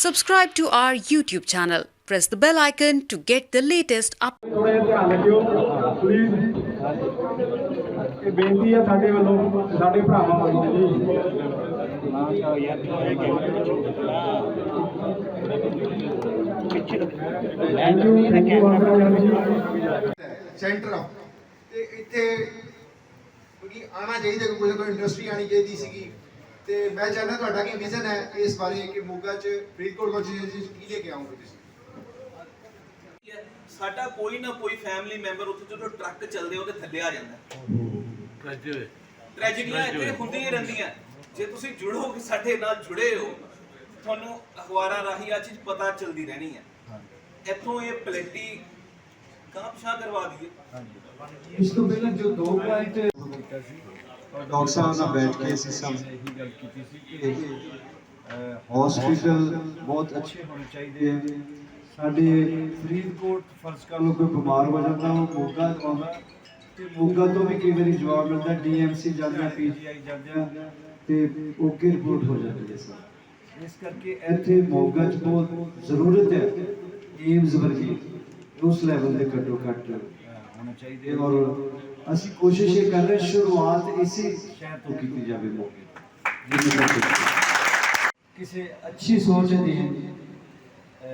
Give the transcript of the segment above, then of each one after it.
Subscribe to our YouTube channel. Press the bell icon to get the latest updates. ਥੋੜਾ ਜਿਹਾ ਧਿਆਨ ਰੱਖਿਓ please ਇਹ ਬੇਨਤੀ ਹੈ ਸਾਡੇ ਵੱਲੋਂ ਸਾਡੇ ਭਰਾਵਾਂ ਵੱਲੋਂ ਜੀ ਥੈਂਕ ਯੂ ਥੈਂਕ ਯੂ ਜੀ ਸੈਂਟਰ ਆਫ ਤੇ ਇੱਥੇ ਕਿਉਂਕਿ ਆਣਾ ਚਾਹੀਦਾ ਕੋਈ ਨਾ ਕੋਈ ਇੰਡਸਟਰੀ ਆਣੀ ਚਾਹੀਦੀ ਸੀਗੀ ਤੇ ਮੈਂ ਚਾਹੁੰਦਾ ਤੁਹਾਡਾ ਕੀ ਵਿਜ਼ਨ ਹੈ ਇਸ ਬਾਰੇ ਕਿ ਮੋਗਾ ਚ ਫਰੀਦਕੋਟ ਕੰਸਟੀਚੁਐਂਸੀ ਕੀ ਲੈ ਕੇ ਆਉਂਗੇ ਤੁਸੀਂ? ਸਾਡਾ ਕੋਈ ਨਾ ਕੋਈ ਫੈਮਿਲੀ ਮੈਂਬਰ ਉੱਥੇ ਜਦੋਂ ਟਰੱਕ ਚੱਲਦੇ ਉਹਦੇ ਥੱਲੇ ਆ ਜਾਂਦਾ। ਟ੍ਰੈਜਡੀਆਂ ਇੱਥੇ ਹੁੰਦੀਆਂ ਹੀ ਰਹਿੰਦੀਆਂ। ਜੇ ਤੁਸੀਂ ਜੁੜੋਗੇ ਸਾਡੇ ਨਾਲ ਜੁੜੇ ਹੋ ਤੁਹਾਨੂੰ ਅਖਬਾਰਾਂ ਰਾਹੀਂ ਆ ਚੀਜ਼ ਪਤਾ ਚੱਲਦੀ ਰਹਿਣੀ ਹੈ। ਇੱਥੋਂ ਇਹ ਪਲੇਟੀ ਕਾਂਪਸ਼ਾ ਕਰਵਾ ਦਈਏ। ਇਸ ਤੋਂ ਪਹਿਲਾਂ ਜੋ ਦੋ ਪੁਆਇੰਟ ਕੀਤਾ ਸੀ ਡਾਕਟਰ ਸਾਹਿਬ ਨਾਲ ਬੈਠ ਕੇ ਅਸੀਂ ਸਭ ਇਹੀ ਗੱਲ ਕੀਤੀ ਸੀ ਕਿ ਹਸਪੀਟਲ ਬਹੁਤ ਅੱਛੇ ਹੋਣੇ ਚਾਹੀਦੇ ਆ। ਸਾਡੇ ਫਰੀਦਕੋਟ ਫਰਜ਼ ਕਰ ਲਓ ਕੋਈ ਬਿਮਾਰ ਹੋ ਜਾਂਦਾ, ਉਹ ਮੋਗਾ ਆਉਂਦਾ ਤੇ ਮੋਗਾ ਤੋਂ ਵੀ ਕਈ ਵਾਰੀ ਜਵਾਬ ਮਿਲਦਾ ਡੀਐਮਸੀ ਜਾਂਦੇ ਪੀਜੀਆਈ ਜਾਂਦੇ ਤੇ ਓਕੇ ਰਿਪੋਰਟ ਹੋ ਜਾਂਦੀ ਹੈ ਸਰ। ਇਸ ਕਰਕੇ ਇੱਥੇ ਮੋਗਾ 'ਚ ਬਹੁਤ ਜ਼ਰੂਰਤ ਹੈ ਏਮਸ ਵਰਗੀ, ਉਸ ਲੈਵਲ ਦੇ ਘੱਟੋ ਘੱਟ ਹੋਣਾ ਚਾਹੀਦੇ ਔਰ ਅਸੀਂ ਕੋਸ਼ਿਸ਼ ਇਹ ਕਰ ਰਹੇ ਸ਼ੁਰੂਆਤ ਇਸੇ ਸ਼ਹਿਰ ਤੋਂ ਕੀਤੀ ਜਾਵੇ ਮੋਗੇ ਕਿਸੇ ਅੱਛੀ ਸੋਚ ਦੀ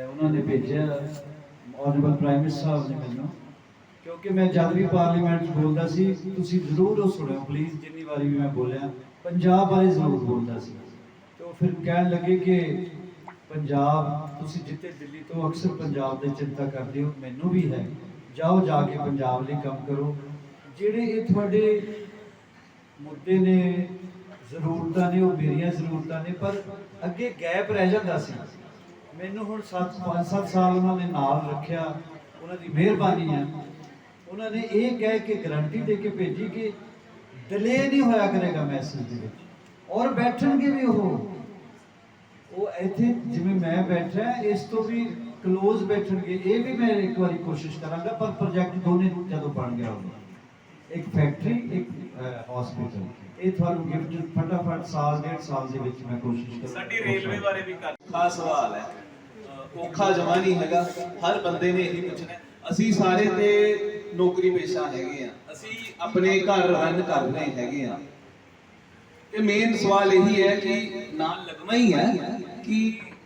ਉਹਨਾਂ ਨੇ ਭੇਜਿਆ ਆਨਰੇਬਲ ਪ੍ਰਾਈਮ ਮਿਨਿਸਟਰ ਸਾਹਿਬ ਨੇ ਮੈਨੂੰ। ਕਿਉਂਕਿ ਮੈਂ ਜਦ ਵੀ ਪਾਰਲੀਮੈਂਟ 'ਚ ਬੋਲਦਾ ਸੀ ਤੁਸੀਂ ਜ਼ਰੂਰ ਉਹ ਸੁਣਿਓ ਪਲੀਜ਼ ਜਿੰਨੀ ਵਾਰੀ ਵੀ ਮੈਂ ਬੋਲਿਆ ਪੰਜਾਬ ਬਾਰੇ ਜ਼ਰੂਰ ਬੋਲਦਾ ਸੀ। ਤੇ ਉਹ ਫਿਰ ਕਹਿਣ ਲੱਗੇ ਕਿ ਪੰਜਾਬ ਤੁਸੀਂ ਜਿੱਤੇ ਦਿੱਲੀ ਤੋਂ ਅਕਸਰ ਪੰਜਾਬ ਦੀ ਚਿੰਤਾ ਕਰਦੇ ਹੋ ਮੈਨੂੰ ਵੀ ਹੈ। ਜਾਓ, ਜਾ ਕੇ ਪੰਜਾਬ ਲਈ ਕੰਮ ਕਰੋ। ਜਿਹੜੇ ਇਹ ਤੁਹਾਡੇ ਮੁੱਦੇ ਨੇ, ਜ਼ਰੂਰਤਾਂ ਨੇ, ਉਹ ਮੇਰੀਆਂ ਜ਼ਰੂਰਤਾਂ ਨੇ, ਪਰ ਅੱਗੇ ਗੈਪ ਰਹਿ ਜਾਂਦਾ ਸੀ। ਮੈਨੂੰ ਹੁਣ 7 5-7 ਸਾਲ ਉਹਨਾਂ ਨੇ ਨਾਲ ਰੱਖਿਆ, ਉਹਨਾਂ ਦੀ ਮਿਹਰਬਾਨੀ ਹੈ ਉਹਨਾਂ ਨੇ ਇਹ ਕਹਿ ਕੇ ਗਾਰੰਟੀ ਦੇ ਕੇ ਭੇਜੀ ਕਿ ਡਿਲੇ ਨਹੀਂ ਹੋਇਆ ਕਰੇਗਾ ਮੈਸੇਜ ਦੇ ਵਿੱਚ। ਔਰ ਬੈਠਣਗੇ ਵੀ ਉਹ। ਉਹ ਇੱਥੇ ਜਿਵੇਂ ਮੈਂ ਬੈਠਾ, ਇਸ ਤੋਂ ਵੀ ক্লোਜ਼ ਬੈਠਣਗੇ, ਇਹ ਵੀ ਮੈਂ ਇੱਕ ਵਾਰੀ ਕੋਸ਼ਿਸ਼ ਕਰਾਂਗਾ, ਪਰ ਪ੍ਰੋਜੈਕਟ ਦੋਨੇ ਜਦੋਂ ਬਣ ਗਿਆ ਹੋਊਗਾ ਇੱਕ ਫੈਕਟਰੀ ਇੱਕ ਹਸਪੀਟਲ ਇਹ ਤੁਹਾਨੂੰ ਗਿਫਟ ਫਟਾਫਟ ਸਾਲ, ਡੇਢ ਸਾਲ ਦੇ ਵਿੱਚ ਮੈਂ ਕੋਸ਼ਿਸ਼ ਕਰਾਂਗਾ। ਸਾਡੀ ਰੇਲਵੇ ਬਾਰੇ ਵੀ ਖਾਸ ਸਵਾਲ ਹੈ। ਔਖਾ ਜਮਾ ਨਹੀਂ ਹੈਗਾ। ਹਰ ਬੰਦੇ ਨੇ ਇਹੀ ਪੁੱਛਣਾ ਅਸੀਂ ਸਾਰੇ ਤੇ ਨੌਕਰੀ ਪੇਸ਼ਾ ਹੈਗੇ ਆ। ਅਸੀਂ ਆਪਣੇ ਘਰ ਰਨ ਕਰ ਹੈਗੇ ਆ। ਤੇ ਮੇਨ ਸਵਾਲ ਇਹੀ ਹੈ ਕਿ ਨਾਲ ਲੱਗਣਾ ਹੀ ਹੈ ਕਿ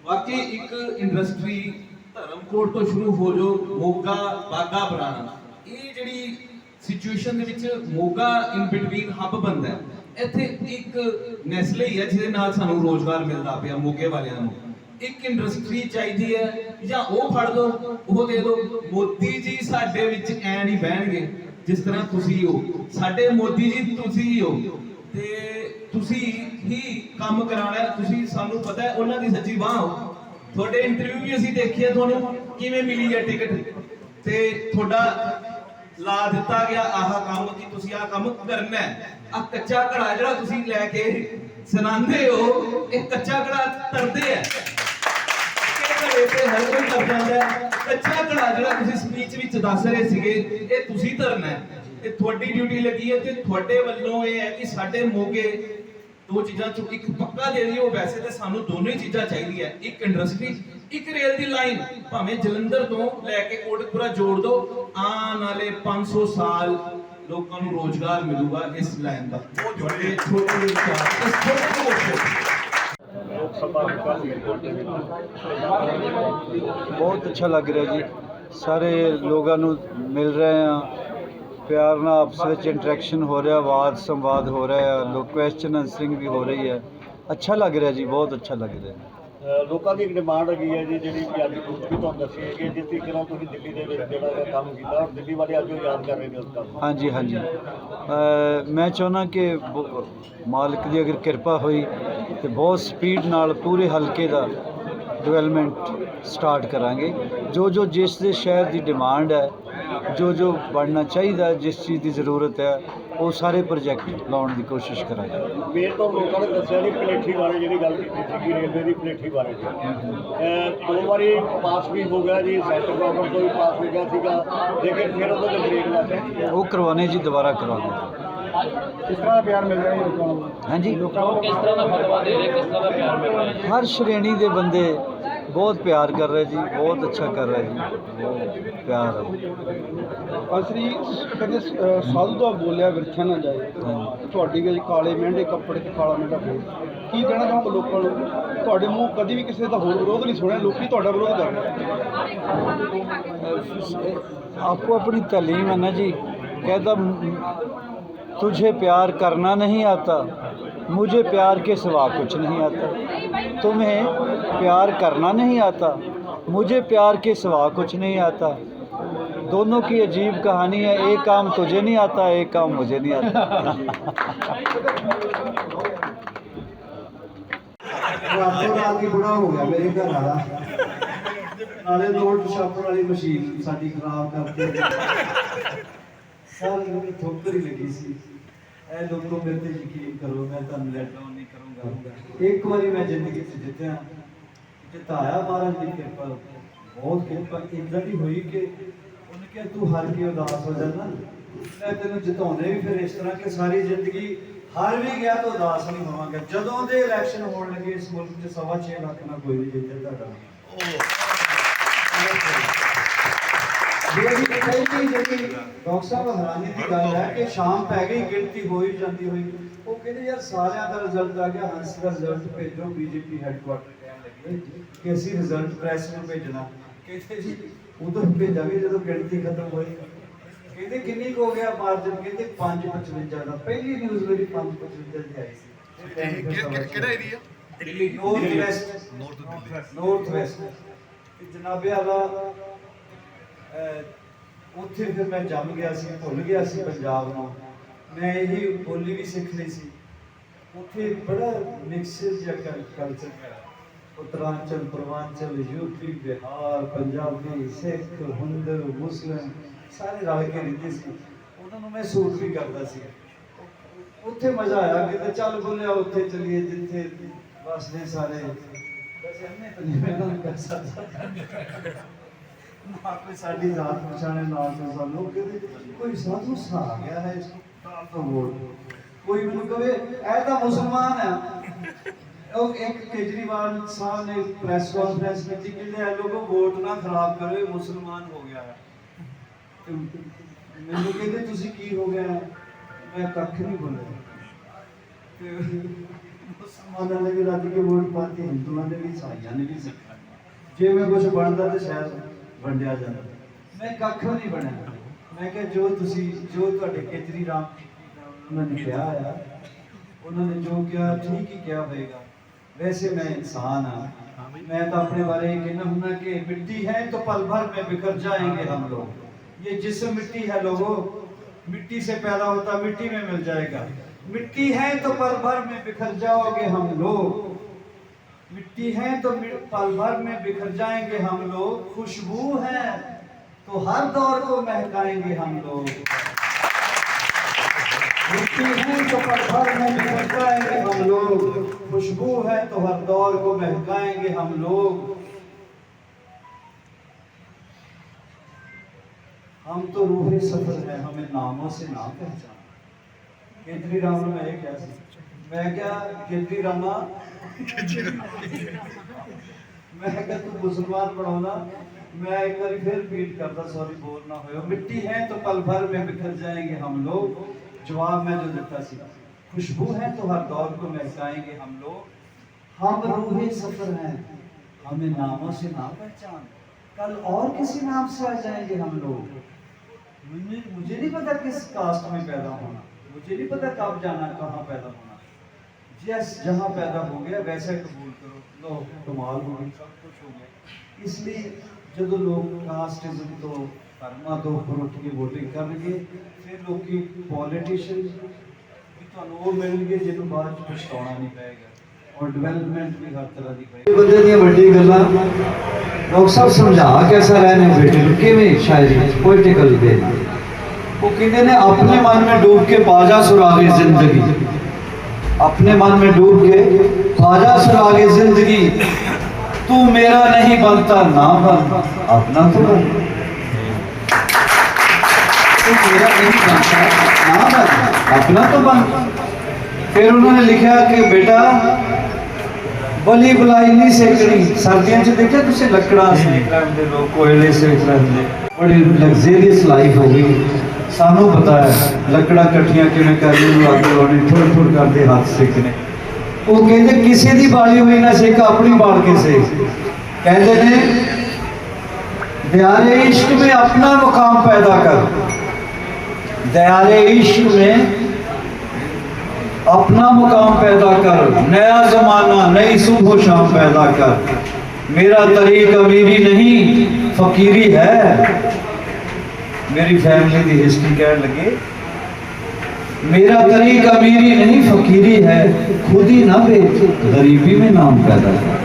ਵਾਕਈ ਇੱਕ ਇੰਡਸਟਰੀ ਧਰਮਕੋਟ ਤੋਂ ਸ਼ੁਰੂ ਹੋ ਜੋ ਮੋਗਾ, ਬਾਗਾ ਪੁਰਾਣਾ ਇਹ ਜਿਹੜੀ ਸਿਚੁਏਸ਼ਨ ਦੇ ਵਿੱਚ ਮੋਗਾ ਇਨ ਬਿਟਵੀਨ ਹੱਬ ਬੰਦਾ ਹੈ। ਇੱਥੇ ਇੱਕ ਨੈਸਲੇ ਹੀ ਹੈ ਜਿਹਦੇ ਨਾਲ ਸਾਨੂੰ ਰੋਜ਼ਗਾਰ ਮਿਲਦਾ ਪਿਆ ਮੋਗੇ ਵਾਲਿਆਂ ਨੂੰ। ਇੱਕ ਇੰਡਸਟਰੀ ਚਾਹੀਦੀ ਹੈ, ਜਾਂ ਉਹ ਫੜ ਲਓ, ਉਹ ਦੇ ਦਿਓ। ਮੋਦੀ ਜੀ ਸਾਡੇ ਵਿੱਚ ਐ ਨਹੀਂ ਬਹਿਣਗੇ, ਜਿਸ ਤਰ੍ਹਾਂ ਤੁਸੀਂ ਹੋ ਸਾਡੇ ਮੋਦੀ ਜੀ, ਤੁਸੀਂ ਹੀ ਹੋ। ਤੇ ਤੁਸੀਂ ਹੀ ਕੰਮ ਕਰਾਉਣਾ ਤੁਸੀਂ ਸਾਨੂੰ ਪਤਾ ਹੈ, ਉਹਨਾਂ ਦੀ ਸੱਚੀ ਬਾਹ ਹੋ। ਤੁਹਾਡੇ ਇੰਟਰਵਿਊ ਵੀ ਅਸੀਂ ਦੇਖੇ ਤੁਹਾਨੂੰ, ਕਿਵੇਂ ਮਿਲੀ ਹੈ ਟਿਕਟ ਤੇ ਤੁਹਾਡਾ ਲਾ ਦਿੱਤਾ ਗਿਆ ਆਹ ਕੰਮ ਕਿ ਤੁਸੀਂ ਆਹ ਕੰਮ ਕਰਨਾ ਹੈ। ਆ ਕੱਚਾ ਘੜਾ ਜਿਹੜਾ ਤੁਸੀਂ ਲੈ ਕੇ ਸੁਣਾਉਂਦੇ ਹੋ, ਇਹ ਕੱਚਾ ਘੜਾ ਤਰਦੇ ਹੈ। ਘੜੇ ਤੇ ਹਰ ਕੋਈ ਕਰ ਜਾਂਦਾ ਕੱਚਾ ਘੜਾ ਜਿਹੜਾ ਤੁਸੀਂ ਸਪੀਚ ਵਿੱਚ ਦੱਸ ਰਹੇ ਸੀਗੇ, ਇਹ ਤੁਸੀਂ ਧਰਨਾ ਹੈ। ਇਹ ਤੁਹਾਡੀ ਡਿਊਟੀ ਲੱਗੀ ਹੈ ਤੇ ਤੁਹਾਡੇ ਵੱਲੋਂ ਇਹ ਹੈ ਕਿ ਸਾਡੇ ਮੋਗੇ ਦੋ ਚੀਜ਼ਾਂ ਚੋਂ ਇੱਕ ਪੱਕਾ ਦੇ ਦਿਓ। ਵੈਸੇ ਤੇ ਸਾਨੂੰ ਦੋਨੋਂ ਹੀ ਚੀਜ਼ਾਂ ਚਾਹੀਦੀਆਂ। ਇੱਕ ਇੰਡਸਟਰੀ ਇੱਕ ਰੇਲ ਦੀ ਲਾਈਨ ਭਾਵੇਂ ਜਲੰਧਰ ਤੋਂ ਲੈ ਕੇ ਕੋਟਕਪੂਰਾ ਜੋੜ ਦਿਓ ਆਉਣ ਵਾਲੇ 500 ਸਾਲ ਲੋਕਾਂ ਨੂੰ ਰੋਜ਼ਗਾਰ ਮਿਲੂਗਾ ਇਸ ਲਾਈਨ ਦਾ। ਉਹ ਜੁੜੇ। ਛੋਟੇ ਵਿਚਾਰ। ਇਸ ਛੋਟੇ ਮੋਟੇ ਬਹੁਤ ਅੱਛਾ ਲੱਗ ਰਿਹਾ ਜੀ। ਸਾਰੇ ਲੋਕਾਂ ਨੂੰ ਮਿਲ ਰਹੇ ਆ ਪਿਆਰ ਨਾਲ ਆਪਸ ਵਿੱਚ ਇੰਟਰੈਕਸ਼ਨ ਹੋ ਰਿਹਾ ਵਾਦ ਸੰਵਾਦ ਹੋ ਰਿਹਾ ਹੈ ਲੋਕ ਕੁਐਸਚਨ ਆਨਸਰਿੰਗ ਵੀ ਹੋ ਰਹੀ ਹੈ। ਅੱਛਾ ਲੱਗ ਰਿਹਾ ਜੀ ਬਹੁਤ ਅੱਛਾ ਲੱਗ ਰਿਹਾ। ਲੋਕਾਂ ਦੀ ਇੱਕ ਡਿਮਾਂਡ ਹੈਗੀ ਹੈ ਜੀ ਜਿਹੜੀ ਕਿ ਅੱਜ ਵੀ ਤੁਹਾਨੂੰ ਦੱਸੀ ਹੈ ਕਿ ਜਿਸ ਤਰੀਕੇ ਨਾਲ ਤੁਸੀਂ ਦਿੱਲੀ ਦੇ ਵਿੱਚ ਜਿਹੜਾ ਕੰਮ ਕੀਤਾ ਔਰ ਦਿੱਲੀ ਵਾਲੇ ਅੱਜ ਉਹ ਯਾਦ ਕਰ ਰਹੇ ਨੇ ਉਸ ਕੰਮ ਹਾਂਜੀ ਹਾਂਜੀ। ਮੈਂ ਚਾਹੁੰਦਾ ਕਿ ਮਾਲਕ ਦੀ ਅਗਰ ਕਿਰਪਾ ਹੋਈ ਤੇ ਬਹੁਤ ਸਪੀਡ ਨਾਲ ਪੂਰੇ ਹਲਕੇ ਦਾ ਡਿਵੈਲਪਮੈਂਟ ਸਟਾਰਟ ਕਰਾਂਗੇ। ਜੋ ਜੋ ਜਿਸ ਦੇ ਸ਼ਹਿਰ ਦੀ ਡਿਮਾਂਡ ਹੈ ਜੋ ਜੋ ਬਣਨਾ ਚਾਹੀਦਾ ਜਿਸ ਚੀਜ਼ ਦੀ ਜ਼ਰੂਰਤ ਹੈ ਉਹ ਸਾਰੇ ਪ੍ਰੋਜੈਕਟ ਲਾਉਣ ਦੀ ਕੋਸ਼ਿਸ਼ ਕਰਾਂਗੇ। ਮੇਰ ਤੋਂ ਲੋਕਾਂ ਨੇ ਦੱਸਿਆ ਜੀ ਪਲੇਠੀ ਬਾਰੇ ਜਿਹੜੀ ਗੱਲ ਕੀਤੀ ਸੀਗੀ ਰੇਲਵੇ ਦੀ ਪਲੇਠੀ ਬਾਰੇ ਜੀ। ਅ, ਦੋ ਵਾਰੀ ਪਾਸ ਵੀ ਹੋ ਗਿਆ ਜੀ ਸੈਂਟਰ ਗਵਰਨਮੈਂਟ ਤੋਂ ਵੀ ਪਾਸ ਹੋ ਗਿਆ ਸੀਗਾ ਲੇਕਿਨ ਫਿਰ ਉਹਦੇ ਤੇ ਬ੍ਰੇਕ ਲੱਗ ਉਹ ਕਰਵਾਉਣੇ ਜੀ ਦੁਬਾਰਾ ਕਰਵਾਉਣੇ। ਕਿਸ ਤਰ੍ਹਾਂ ਦਾ ਪਿਆਰ ਮਿਲ ਰਿਹਾ ਜੀ ਲੋਕਾਂ ਨੂੰ? ਹਾਂਜੀ। ਲੋਕਾਂ ਨੂੰ? ਹਰ ਸ਼੍ਰੇਣੀ ਦੇ ਬੰਦੇ ਬਹੁਤ ਪਿਆਰ ਕਰ ਰਹੇ ਜੀ ਬਹੁਤ ਅੱਛਾ ਕਰ ਰਹੇ ਜੀ ਬਹੁਤ ਪਿਆਰ ਹੈ ਅਸਲੀ ਕਹਿੰਦੇ ਅਹ, ਸਾਧੂ ਦਾ ਬੋਲਿਆ ਵਿਰਥਾ ਨਾ ਜਾਏ ਤੁਹਾਡੀ ਵਿੱਚ ਕਾਲੇ ਮਹਿੰਦੇ ਕੱਪੜੇ ਤੇ ਕਾਲਾ ਮਹਿੰਦਾ ਬੋਲ ਕੀ ਕਹਿਣਾ ਚਾਹੋਗੇ ਲੋਕਾਂ ਨੂੰ ਤੁਹਾਡੇ ਮੂੰਹ ਕਦੀ ਵੀ ਕਿਸੇ ਦਾ ਹੋਰ ਵਿਰੋਧ ਨਹੀਂ ਸੁਣਿਆ ਲੋਕੀ ਤੁਹਾਡਾ ਵਿਰੋਧ ਕਰ ਰਹੇ आपको अपनी तालीम है ना जी कहता तुझे प्यार करना नहीं आता مجھے پیار کے سوا کچھ نہیں آتا۔ تمہیں پیار کرنا نہیں آتا۔ مجھے پیار کے سوا کچھ نہیں آتا۔ دونوں کی عجیب کہانی ہے۔ ایک کام تجھے نہیں آتا، ایک کام مجھے نہیں آتا۔ ਇਹ ਲੋਕੋ ਮੇਰੇ ਤੇ ਯਕੀਨ ਕਰੋ, ਮੈਂ ਤੁਹਾਨੂੰ ਲੈਟ ਡਾਊਨ ਨਹੀਂ ਕਰੂੰਗਾ। ਇੱਕ ਵਾਰੀ ਮੈਂ ਜ਼ਿੰਦਗੀ 'ਚ ਜਿੱਤਿਆ, ਜਿਤਾਇਆ ਮਹਾਰਾਜ ਦੀ ਕਿਰਪਾ ਬਹੁਤ ਕਿਰਪਾ। ਇਦਾਂ ਦੀ ਹੋਈ ਕਿ ਉਹਨੇ ਕਿਹਾ, ਤੂੰ ਹਰ ਕੇ ਉਦਾਸ ਹੋ ਜਾਂਦਾ ਮੈਂ ਤੈਨੂੰ ਜਿਤਾਉਂਦੇ ਵੀ ਫਿਰ ਇਸ ਤਰ੍ਹਾਂ ਕਿ ਸਾਰੀ ਜ਼ਿੰਦਗੀ ਹਾਰ ਵੀ ਗਿਆ ਤਾਂ ਉਦਾਸ ਨਹੀਂ ਹੋਵਾਂਗਾ। ਜਦੋਂ ਦੇ ਇਲੈਕਸ਼ਨ ਹੋਣ ਲੱਗੇ ਇਸ ਮੁਲਕ 'ਚ ਸਵਾ ਛੇ ਲੱਖ ਨਾਲ ਕੋਈ ਨਹੀਂ ਜਿੱਤਿਆ ਤੁਹਾਡਾ। ਜਿਹੜੀ ਪਹਿਲੀ ਜਿਹੜੀ ਡਾਕਟਰ ਸਾਹਿਬ ਹੈਰਾਨੀ ਦੀ ਗੱਲ ਹੈ ਕਿ ਸ਼ਾਮ ਪੈ ਗਈ ਗਿਣਤੀ ਹੋ ਹੀ ਜਾਂਦੀ ਹੋਈ ਉਹ ਕਹਿੰਦੇ ਯਾਰ ਸਾਰਿਆਂ ਦਾ ਰਿਜ਼ਲਟ ਆ ਗਿਆ ਹੰਸ ਦਾ ਰਿਜ਼ਲਟ ਭੇਜੋ ਬੀਜੇਪੀ ਹੈੱਡਕੁਆਟਰ ਕਹਿਣ ਲੱਗੇ ਕਿ ਅਸੀਂ ਰਿਜ਼ਲਟ ਪ੍ਰੈਸ ਨੂੰ ਭੇਜਣਾ ਕਹਿੰਦੇ ਜੀ ਉਦੋਂ ਭੇਜਾਂਗੇ ਜਦੋਂ ਗਿਣਤੀ ਖਤਮ ਹੋਈ ਕਹਿੰਦੇ ਕਿੰਨੀ ਕੁ ਹੋ ਗਿਆ ਮਾਰਜਨ ਕਹਿੰਦੇ 555 ਦਾ ਪਹਿਲੀ ਨਿਊਜ਼ ਮੇਰੀ 555 ਦੀ ਆਈ ਸੀ ਕਿਹੜਾ area Delhi north west north west ਜਨਾਬੇ ਆਲਾ ਅਹ, ਉੱਥੇ ਫਿਰ ਮੈਂ ਜੰਮ ਗਿਆ ਸੀ, ਭੁੱਲ ਗਿਆ ਸੀ ਪੰਜਾਬ ਨੂੰ। ਮੈਂ ਇਹ ਬੋਲੀ ਵੀ ਸਿੱਖ ਲਈ ਸੀ। ਉੱਥੇ ਬੜਾ ਮਿਕਸਰ ਜਿਹਾ ਕਲਚਰ ਹੈ ਉੱਤਰਾਂਚਲ, ਪੂਰਵਾਂਚਲ, ਯੂਪੀ, ਬਿਹਾਰ, ਪੰਜਾਬੀ, ਸਿੱਖ, ਹਿੰਦੂ, ਮੁਸਲਿਮ, ਸਾਰੇ ਰਲ ਕੇ ਰਹਿੰਦੇ ਸੀ। ਉਹਨਾਂ ਨੂੰ ਮੈਂ ਸੂਟ ਵੀ ਕਰਦਾ ਸੀ। ਉੱਥੇ ਮਜ਼ਾ ਆਇਆ ਕਿ ਚੱਲ ਬੋਲਿਆ, ਉੱਥੇ ਚਲੀਏ ਜਿੱਥੇ ਵਸਦੇ ਸਾਰੇ। ਵੈਸੇ ਅੰਨੇ ਤਾਂ ਨਹੀਂ, ਮੈਂ ਕਰ ਸਕਦਾ। ਨਾ ਕੋਈ ਸਾਡੀ ਜ਼ਾਤ ਪਛਾਣੇ ਨਾ ਕੋਈ ਸਾਨੂੰ ਕਹਿੰਦੇ ਕੋਈ ਸਾਧੂ ਸਾ ਗਿਆ ਹੈ ਇਸ ਕਾਲ ਤੋਂ ਵੋਟ ਕੋਈ ਮੈਨੂੰ ਕਵੇ, ਇਹ ਤਾਂ ਮੁਸਲਮਾਨ ਆ ਉਹ ਇੱਕ ਕੇਜਰੀਵਾਲ ਸਾਹਿਬ ਨੇ ਪ੍ਰੈਸ ਕਾਨਫਰੰਸ ਵਿੱਚ ਕਹਿੰਦੇ ਆ ਲੋਗੋ ਵੋਟ ਨਾ ਖਰਾਬ ਕਰੋ, ਇਹ ਮੁਸਲਮਾਨ ਹੋ ਗਿਆ ਹੈ। ਮੈਨੂੰ ਕਹਿੰਦੇ, ਤੁਸੀਂ ਕੀ ਹੋ ਗਿਆ ਮੈਂ ਕੱਖ ਨਹੀਂ ਬੋਲਿਆ। ਤੇ ਮੁਸਲਮਾਨਾਂ ਨੇ ਵੀ ਰੱਜ ਕੇ ਵੋਟ ਪਾਤੀ, ਹਿੰਦੂਆਂ ਨੇ ਵੀ ਸਾਈਆਂ ਨੇ ਵੀ ਸਿੱਖਾਂ ਜੇ ਮੈਂ ਕੁਝ ਬਣਦਾ ਤੇ ਸ਼ਾਇਦ ਵੰਡਿਆ ਜਾਂਦਾ। ਮੈਂ ਕੱਖੋਂ ਨਹੀਂ ਬਣਿਆ। ਮੈਂ ਕਿਹਾ ਜੋ ਤੁਸੀਂ ਜੋ ਤੁਹਾਡੇ ਕੇਜਰੀ ਰਾਮ ਉਹਨਾਂ ਨੇ ਕਿਹਾ ਆ ਉਹਨਾਂ ਨੇ ਜੋ ਕਿਹਾ ਠੀਕ ਹੀ ਕਿਹਾ ਹੋਵੇਗਾ। ویسے میں انسان ہوں میں تو اپنے بارے یہ کہنا ہوں کہ مٹی ہے تو پل بھر میں بکھر جائیں گے ہم لوگ یہ جسم مٹی ہے لوگوں مٹی سے پیدا ہوتا مٹی میں مل جائے گا مٹی ہے تو پل بھر میں بکھر جاؤ گے ہم لوگ مٹی ہیں تو پل بھر میں بکھر جائیں گے ہم لوگ، خوشبو ہیں تو ہر دور کو مہکائیں گے ہم لوگ۔ مٹی ہیں تو پل بھر میں بکھر جائیں گے ہم لوگ۔ خوشبو ہے تو ہر دور کو مہکائیں گے ہم لوگ۔ ہم تو روح سفر ہیں، ہمیں ناموں سے نہ پہچانا کیتری رام میں ایک ایسی میں کیا گدی راما میں کیا تو مسلمان بڑھونا میں ایک بار پھر پیٹ کرتا سوری بول نہ ہوئے۔ مٹی ہے تو پل بھر میں بکھر جائیں گے ہم لوگ۔ جواب میں جو دیتا سی، خوشبو ہے تو ہر دور کو مہکائیں گے ہم لوگ۔ ہم روح سفر ہیں، ہمیں ناموں سے نہ پہچان۔ کل اور کسی نام سے آ جائیں گے ہم لوگ۔ مجھے نہیں پتا کس کاسٹ میں پیدا ہونا، مجھے نہیں پتا کب جانا، کہاں پیدا ہونا۔ یس جہاں پیدا ہو گیا، ویسے قبول کرو۔ لو کمال ہو گئی۔ سب کچھ ہو گیا۔ اس لیے جب لوگ کاسٹزم تو کرما تو اوپر اٹھ کے ووٹنگ کرنگے پھر لوگ کی پولیٹیشن بھی تمہیں وہ ملیں گے جنہوں بعد پچھتاؤنا نہیں پائے گا۔ اور بھی ہر طرح دی پائے دیا بڑی لوگ سب سمجھا کیسا رہنے بیٹے؟ میں دے۔ وہ اپنے من میں ڈوب کے پاجا زندگی۔ اپنے من میں ڈوب گئے خواجہ سر آگے زندگی۔ تو میرا نہیں بنتا نہ بن اپنا تو بن۔ تو میرا نہیں بنتا نہ بن اپنا تو بن۔ پھر انہوں نے لکھا کہ بیٹا بلی بلائی نہیں سیکنی سردیاں چھے دیکھا تو اسے لکڑا سے۔ کوئلے سے رہے ہیں بڑی لگزیریس لائف ہوگی۔ ਸਾਨੂੰ ਪਤਾ ਹੈ ਲੱਕੜਾਂ ਇਕੱਠੀਆਂ ਕਿਵੇਂ ਕਰਨੀ ਨੂੰ ਅੱਗ ਲਾਉਣੀ ਫੁਰ ਫੁਰ ਕਰਦੇ وہ ਸਿੱਖਨੇ دے کسی دی باری ہوئی نہ ਨਾ اپنی بار کے ਕੇ ਸੇ دے ਨੇ دیارے عشق میں اپنا مقام پیدا کر دیارے عشق میں اپنا مقام پیدا کر نیا زمانہ نئی صبح و شام پیدا کر میرا طریق امیری نہیں فقیری ہے मेरी फैमिली की हिस्ट्री कह लगे मेरा तरीक अमीरी नहीं फकीरी है खुद ही ना बेच गरीबी में नाम पैदा कर